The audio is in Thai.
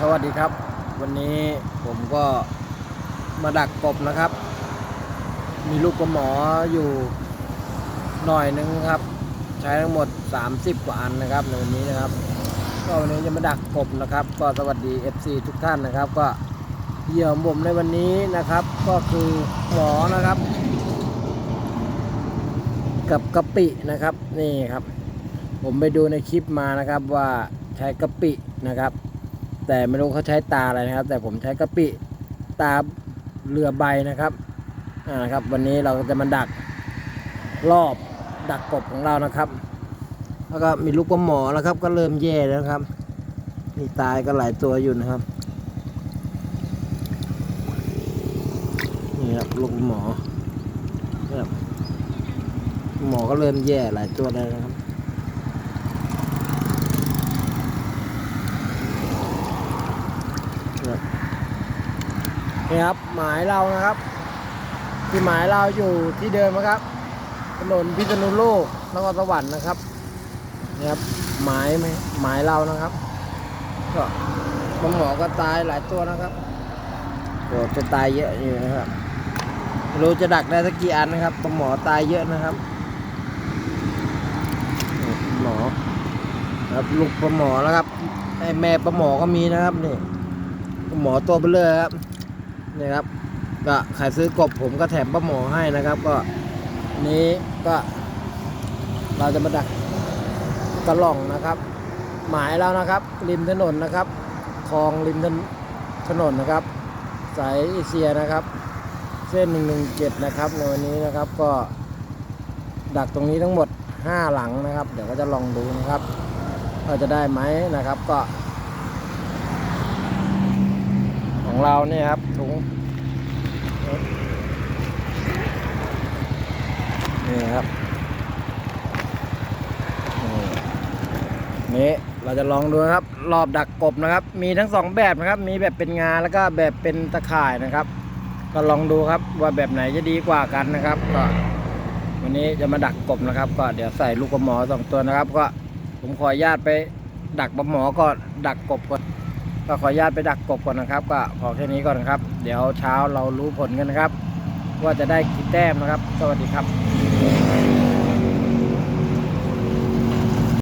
สวัสดีครับ วันนี้ผมก็มาดักกบนะครับ มีลูกกระหมออยู่หน่อยนึงครับ ใช้ทั้งหมด 30 กว่าอันนะครับในวันนี้นะครับก็วันนี้จะมาดักกบนะครับ ก็สวัสดี FC ทุกท่านนะครับ ก็เหยื่อของผมในวันนี้นะครับ ก็คือหมอนะครับ กับกะปินะครับนี่ครับ ผมไปดูในคลิปมานะครับว่าใช้กะปินะครับ แต่ไม่รู้เขาใช้ตาอะไรนะครับ แต่ผมใช้กะปิตาเรือใบนะครับอ่านะครับ วันนี้เราจะมาดักรอบดักกบของเรานะครับ แล้วก็มีลูกปลาหมอแล้วครับ ก็เริ่มแย่แล้วครับ มีตายก็หลายตัวอยู่นะครับนี่ครับลูกปลาหมอครับหมอก็เริ่มแย่หลายตัวเลยนะครับ นี่ครับหมายเรานะครับ ที่หมายเราอยู่ที่เดิมนะครับถนนพิษณุโลกนครสวรรค์นะครับนี่ครับหมายไหมหมายเรานะครับ ก็บางหมอก็ตายหลายตัวนะครับก็จะตายเยอะอยู่นะครับรู้จะดักได้สักกี่อันนะครับบาหมอตายเยอะนะครับหมอครับลูกปลาหมอแล้วครับไอแม่ปลาหมอก็มีนะครับนี่ปลาหมอตัวเบลเลอครับ นี่ครับ ก็ใครซื้อกบผมก็แถมป้าหมอให้นะครับ ก็นี้ก็ เราจะมาดักกระหล่องนะครับ หมายแล้วนะครับ ริมถนนนะครับคลองริมถนนนะครับ สายเอเชียนะครับ เส้น 117 นะครับในวันนี้นะครับก็ดักตรงนี้ทั้งหมด 5 หลังนะครับ เดี๋ยวก็จะลองดูนะครับว่าจะได้ไหมนะครับก็ ของเราเนี่ยครับถุงนี่ครับนี่เราจะลองดูนะครับ รอบดักกบนะครับ มีทั้งสองแบบนะครับ มีแบบเป็นงาแล้วก็แบบเป็นตะข่ายนะครับ ก็ลองดูครับว่าแบบไหนจะดีกว่ากันนะครับ ก็วันนี้จะมาดักกบนะครับ ก็เดี๋ยวใส่ลูกกระหมอสองตัวนะครับ ก็ผมขออนุญาตไปดักปลาหมอก่อนดักกบก่อน ก็ขออนุญาตไปดักกบก่อนนะครับ ก็พอแค่นี้ก่อนนะครับ เดี๋ยวเช้าเรารู้ผลกันนะครับ ว่าจะได้กี่แต้มนะครับ สวัสดีครับ